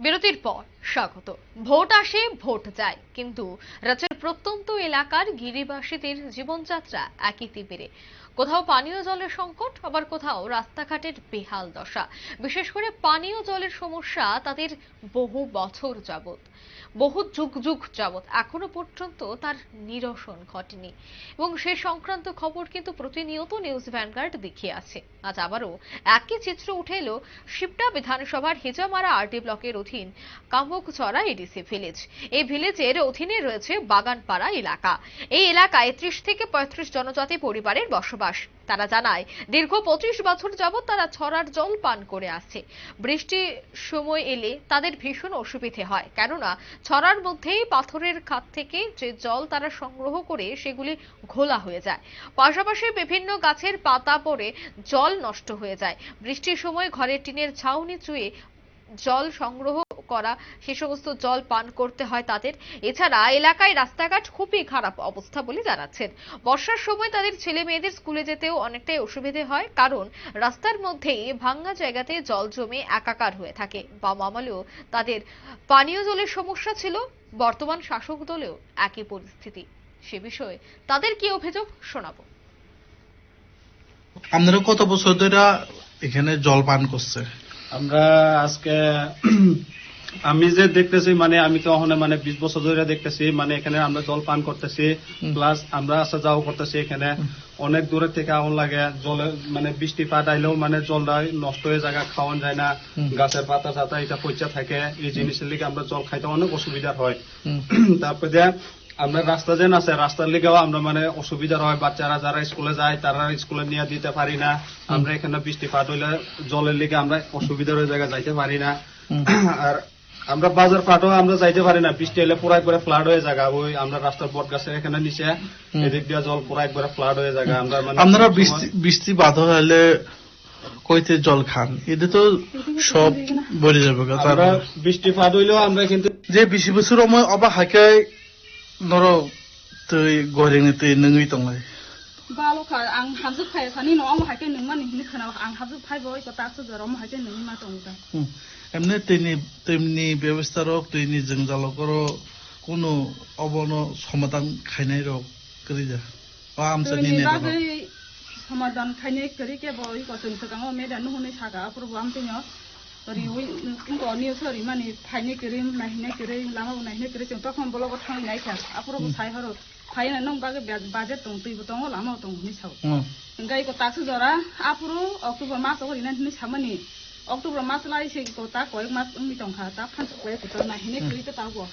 বিরতির পর স্বাগত। ভোট আসে, ভোট যায়। কিন্তু রাজ্যের প্রত্যন্ত এলাকার গিরিবাসীদের জীবনযাত্রা একই তিবিরে। কোথাও পানীয় জলের সংকট, আবার কোথাও রাস্তাঘাটের বেহাল দশা। বিশেষ করে পানীয় জলের সমস্যা তাদের বহু বছর যাবত বহু যুগ যুগ যাবত এখনও পর্যন্ত তার নিরসন ঘটেনি। এবং সে সংক্রান্ত খবর কিন্তু প্রতিনিয়ত নিউজ ভ্যানগার্ড দেখিয়ে আছে। আজ আবারও একই চিত্র উঠে এলো শিবটা বিধানসভার হিজামারা আরটি ব্লকের অধীন কামকচড়া এডিসি ভিলেজ এই ভিলেজের অধীনে রয়েছে বাগানপাড়া এলাকা। এই এলাকায় ত্রিশ থেকে পঁয়ত্রিশ জনজাতি পরিবারের বসবাস। তারা জানায়, দীর্ঘ পঁচিশ বছর যাবৎ তারা ছড়ার জল পান করে আসছে। বৃষ্টি সময় এলে তাদের ভীষণ অসুবিধে হয়। কেননা, ছড়ার মধ্যেই পাথরের খাত থেকে যে জল তারা সংগ্রহ করে সেগুলি ঘোলা হয়ে যায়। পাশাপাশি বিভিন্ন গাছের পাতা পড়ে জল নষ্ট হয়ে যায়। বৃষ্টির সময় ঘরের টিনের ছাউনি চুয়ে জল সংগ্রহ করা, সে সমস্ত জল পান করতে হয় তাদের। এছাড়া এলাকায় রাস্তাঘাট খুবই খারাপ অবস্থা বলে জানাচ্ছেন। বর্ষার সময় তাদের ছেলে মেয়েদের স্কুলে যেতেও অনেকটাই অসুবিধে হয়, কারণ রাস্তার মধ্যেই ভাঙ্গা জায়গাতে জল জমে একাকার হয়ে থাকে। বাম আমলেও তাদের পানীয় জলের সমস্যা ছিল, বর্তমান শাসক দলেও একই পরিস্থিতি। সে বিষয়ে তাদের কি অভিযোগ শোনাবো? আপনারা কত বছর ধরে এখানে জল পান করছে? আমরা আজকে আমি যে দেখতেছি মানে আমি তো ওখানে মানে বিশ বছর ধরে দেখতেছি মানে এখানে আমরা জল পান করতেছি প্লাস আমরা আসা যাওয়া করতেছি এখানে। অনেক দূরের থেকে আগুন লাগে জলে মানে বৃষ্টি পাট আইলেও মানে জলটা নষ্ট হয়ে জায়গা খাওয়ান যায় না। গাছের পাতা টাতা এটা পচা থাকে এই জিনিসের লিগে আমরা জল খাইতে অনেক অসুবিধা হয়। তারপরে আমরা রাস্তা যেন আছে রাস্তার লিগেও আমরা মানে অসুবিধা হয় বাচ্চারা যারা স্কুলে যায় তারা স্কুলে নিয়ে দিতে পারি না। আমরা এখানে বৃষ্টিপাত হইলে জলের লিগে আমরা অসুবিধার ওই জায়গায় যাইতে পারি না। আর আমরা বাজার পাটও আমরা যাইতে পারি না। বৃষ্টি এলে পুরা একবারে ফ্লাড হয়ে জায়গা। ওই আমরা রাস্তার বট গাছের এখানে নিচে। এদিক দিয়ে জল পুরা একবারে ফ্লাড হয়ে জায়গা। আমরা মানে আপনারা বৃষ্টি বৃষ্টি বাধা হলে কইতে জল খান। এতে তো সব বলে যাবে। তার বৃষ্টিপাত হইলেও আমরা কিন্তু যে বেশি বছর সময় ধরো তুই গরিংনি তুই নই তংলাই বালকার আং হাবজুব খাই সানি ন আম হাইকে নং মানে হিনি খানা আং হাবজুব খাই বই তো তাসু জরম হাইকে নই মা তংতা এমনে তেমনি তেমনি ব্যবস্থা রক তেমনি জঞ্জালকর কোনো অবন সমাধান খাইনাই রক করি যা আমসানি নে সমাধান খাইনাই করি কে বই কতন সকাম মেদান হুনে সাগা প্রভু আমতে নিয় ri wi kun ko ni thori mani phaini kirim na hina kirim lama na hina kirim to khom bolo ko thang nai kha apuro ko sai haro phai na nong bage baje tong tu botong lama tong ni chau ngai ko tasu jora apuro october mas ko ina ni samani October মাস লাই সে তো তা কয়েক মাস আমি টঙ্কা তা ফাঁস কয়েক তো না হিনে করি তো তাও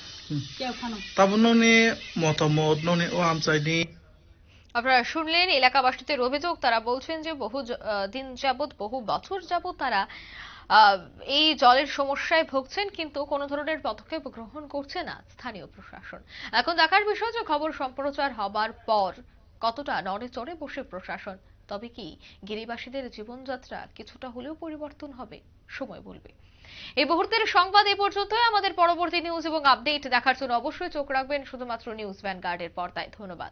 কে ফানো তাবননে মতামত ননে ও আমচাইনি আপনারা শুনলেন এলাকাবাসীদের অভিযোগ তারা বলছেন যে বহু দিন যাবত বহু বছর যাবত তারা এই জলের সমস্যায় ভুগছেন কিন্তু কোনো ধরনের পদক্ষেপ গ্রহণ করছে না স্থানীয় প্রশাসন। এখন দেখার বিষয় যে খবর সম্প্রচার হবার পর কতটা নড়ে চড়ে বসে প্রশাসন? তবে কি গিরিবাসীদের জীবনযাত্রা কিছুটা হলেও পরিবর্তন হবে? সময় বলবে। এই মুহূর্তের সংবাদ এ পর্যন্তই। আমাদের পরবর্তী নিউজ এবং আপডেট দেখার জন্য অবশ্যই চোখ রাখবেন। শুধুমাত্র নিউজ ভ্যানগার্ডের পর্দায়। ধন্যবাদ।